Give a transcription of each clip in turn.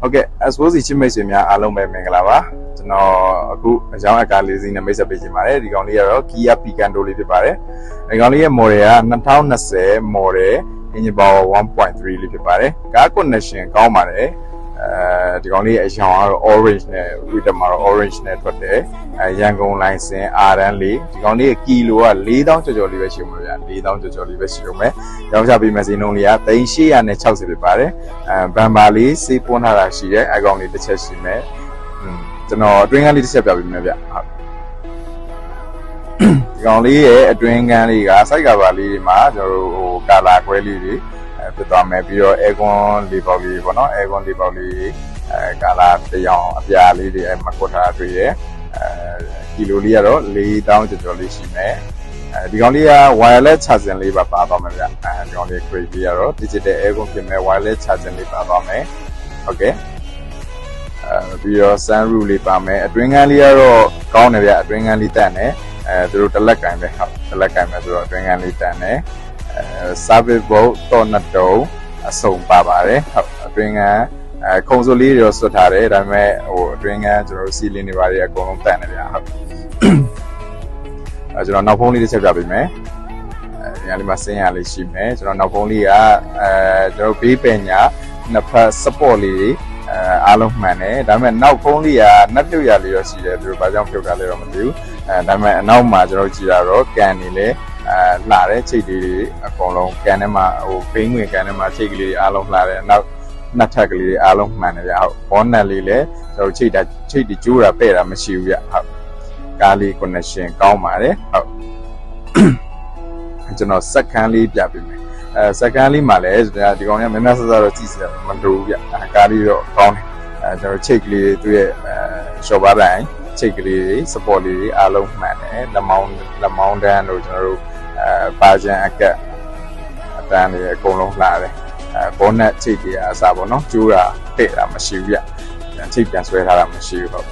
ဟုတ်ကဲ့ expose ချစ်မိတ်ဆွေများအားလုံးပဲမင်္ဂလာပါကျွန်တော်အခုအကြောင်းအကားလေးစီးနဲ့မိတ်ဆက်ပေးချင်ပါတယ်ဒီကောင်လေးကတော့ Kia Picanto လေးဖြစ်ပါတယ်ဒီကောင်လေးရဲ့ model က2020 model engine power 1.3လေးဖြစ်ပါတယ်ကား connection ကောင်းပါတယ်အဲ ဒီကောင်လေးရဲ့အရောင်ကတော့ orange နဲ့ with မှာတော့ orange နဲ့ထွက်တယ်အဲရန်ကုန်လိုင်စင် RN လေးဒီကောင်လေးရဲ့ကီလိုက4000ကျော်ကျော်လေးပဲရှိဦးမှာဗျာ4000ကျော်ကျော်လေးပဲရှိဦးမယ်ရောင်းချပေးမယ်စီနှုန်းလေးက3860ဖြစ်ပါတယ်အဲဘန်ပါလေးစေးပွန်းထားတာရှိတယ်အကောင်လေးတစ်ချက်ရှိမယ်อืมကျွန်တော်အတွင်းကန်းလေးတစ်ချက်ပြပေးမယ်ဗျဟုတ်ဒီကောင်လေးရဲ့အတွင်းကန်းလေးက site cover လေးတွေမှာကျွန်တော်တို့ဟိုကာလာခွဲလေးတွေအဲ ဖြစ်သွားမယ်ပြီးတော့ aircon လေးပေါက်လေးပေါ့နော် aircon လေးပေါက်လေးအဲကာလာတရောင်အပြာလေးတွေအဲမကွတ်ထားတွေ့ရဲ့အဲဒီလိုလေးကတော့4000ကျော်ကျော်လေးရှိမယ်အဲဒီကောင်လေးက wireless charging လေးပါပါသွားမယ်ဗျအဲဒီကောင်လေး crate လေးကတော့ digital aircon ဖြစ်မဲ့ wireless charging လေးပါသွားမယ်ဟုတ်ကဲ့အဲပြီးတော့ sunroof လေးပါမယ်အတွင်းကန်းလေးကတော့ကောင်းတယ်ဗျအတွင်းကန်းလေးတက်နေအဲသူတို့တလက်ကင်ပဲဟုတ်တလက်ကင်ပဲဆိုတော့အတွင်းကန်းလေးတက်နေအဲ service boat တော့နှစ်တုံးအစုံပါပါတယ်ဟုတ်အတွင်းကန်းအဲခုံစိုးလေးတွေတော့ဆွတ်ထားတယ်ဒါပေမဲ့ဟိုအတွင်းကန်းကျွန်တော်တို့စီလင်းတွေပါတွေအကုန်လုံးတက်နေဗျဟုတ်အဲကျွန်တော်နောက်ဖုန်းလေးတစ်ချက်ပြပေးမယ်အဲဒီကလေးမှာစင်းရလေးရှိမယ်ကျွန်တော်နောက်ဖုန်းလေးကအဲကျွန်တော်ဘေးပညာနှစ်ဖက် support လေးတွေအဲအားလုံးမှန်တယ်ဒါပေမဲ့နောက်ဖုံးလေးကနှက်ပြုတ်ရလေးတော့ရှိတယ်သူတို့ဘာကြောင့်ပြုတ်တာလဲတော့မသိဘူးအဲဒါပေမဲ့အနောက်မှာကျွန်တော်ကြည့်ရတော့ကန်နေလေ အဲလှတဲ့ချိတ်လေးတွေအကုန်လုံးကန်ထဲမှာဟိုဘိန်းငွေကန်ထဲမှာချိတ်ကလေးတွေအားလုံးလှတယ်နောက်နှစ်ထပ်ကလေးတွေအားလုံးမှန်တယ်ဗျဟုတ်ဘောနက်လေးလည်းကျွန်တော်ချိတ်တာချိတ်တီကျိုးတာပဲ့တာမရှိဘူးဗျဟုတ်ကားလေး connection ကောင်းပါတယ်ဟုတ်ကျွန်တော်စက်ခန်းလေးပြပေးမယ်အဲစကန်လေးမှာလည်းဒီကောင်ကမင်းမဆဆတော့ကြည့်စရာမလိုဘူးဗျအဲကားလေးတော့ကောင်းတယ်အဲကျွန်တော်ချိတ်ကလေးတွေသူ့ရဲ့အဲရှော့ပါတိုင်း ချိတ်ကလေးတွေ support လေးတွေအားလုံးမှန်တယ်လက်မောင်းလက်မောင်းတန်းတို့ကျွန်တော်တို့အဲပါဂျန်အကက်အတန်းတွေအကုန်လုံးလှတယ်အဲဘောနက်ချိတ်တွေအစားပေါ့နော်ကျိုးတာတဲ့တာမရှိဘူးဗျပြန်ချိတ်ပြန်ဆွဲထားတာမရှိဘူးဟုတ်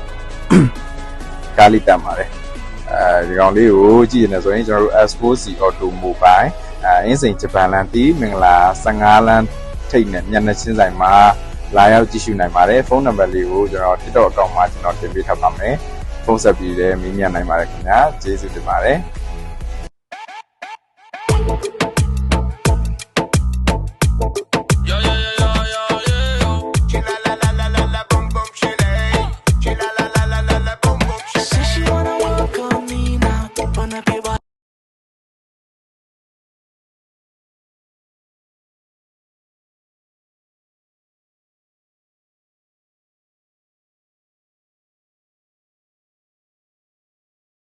ကားလေးတက်ပါတယ်အဲဒီကောင်လေးကိုကြည့်နေဆိုရင်ကျွန်တော်တို့ S4C Automobile အဲအင်းစိန်ဂျပန်လန်တီမင်္ဂလာ15လမ်းထိပ်နဲ့မျက်နှာချင်းဆိုင်မှာ လာရောက်ကြည့်ရှုနိုင်ပါတယ်ဖုန်းနံပါတ်လေးကိုကျွန်တော် TikTok အကောင့်မှာကျွန်တော်တင်ပေးထားပါမယ်ဖုန်းဆက်ပြီးလည်းမေးမြန်းနိုင်ပါတယ်ခင်ဗျာကျေးဇူးတင်ပါတယ်